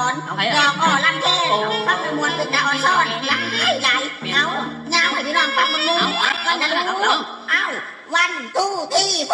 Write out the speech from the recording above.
อนเอนดอกอ่อลัำแค่ฟังมวลเป็นดาอ่อนซ่อนหลายหลายเงาเงาให้พี่น้องฟังมันมุ้งเอาเอาก็จะเอ้าเอาวันตู้ที่โฟ